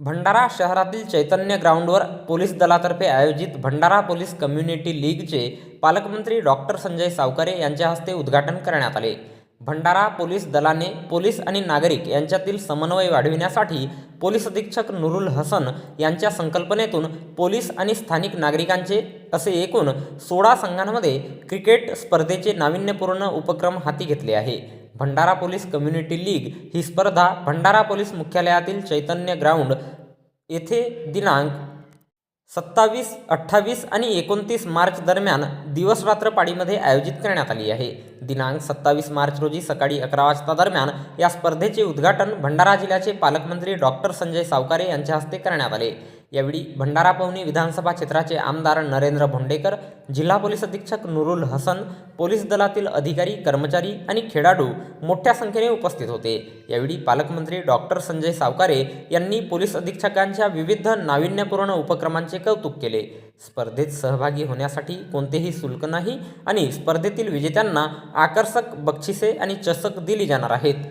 भंडारा शहरातील चैतन्य ग्राउंडवर पोलीस दलातर्फे आयोजित भंडारा पोलीस कम्युनिटी लीगचे पालकमंत्री डॉक्टर संजय सावकारे यांच्या हस्ते उद्घाटन करण्यात आले. भंडारा पोलीस दलाने पोलीस आणि नागरिक यांच्यातील समन्वय वाढविण्यासाठी पोलीस अधीक्षक नुरुल हसन यांच्या संकल्पनेतून पोलीस आणि स्थानिक नागरिकांचे असे एकूण सोळा संघांमध्ये क्रिकेट स्पर्धेचे नाविन्यपूर्ण उपक्रम हाती घेतले आहे. भंडारा पोलीस कम्युनिटी लीग ही स्पर्धा भंडारा पोलीस मुख्यालयातील चैतन्य ग्राउंड येथे दिनांक सत्तावीस अठ्ठावीस आणि एकोणतीस मार्च दरम्यान दिवसरात्र पाळीमध्ये आयोजित करण्यात आली आहे. दिनांक सत्तावीस मार्च रोजी सकाळी अकरा वाजता दरम्यान या स्पर्धेचे उद्घाटन भंडारा जिल्ह्याचे पालकमंत्री डॉक्टर संजय सावकारे यांच्या हस्ते करण्यात आले. यावेळी भंडारा पवनी विधानसभा क्षेत्राचे आमदार नरेंद्र भोंडेकर जिल्हा पोलीस अधीक्षक नुरुल हसन पोलीस दलातील अधिकारी कर्मचारी आणि खेळाडू मोठ्या संख्येने उपस्थित होते. यावेळी पालकमंत्री डॉक्टर संजय सावकारे यांनी पोलीस अधीक्षकांच्या विविध नाविन्यपूर्ण उपक्रमांचे कौतुक केले. स्पर्धेत सहभागी होण्यासाठी कोणतेही शुल्क नाही आणि स्पर्धेतील विजेत्यांना आकर्षक बक्षिसे आणि चषक दिली जाणार आहेत.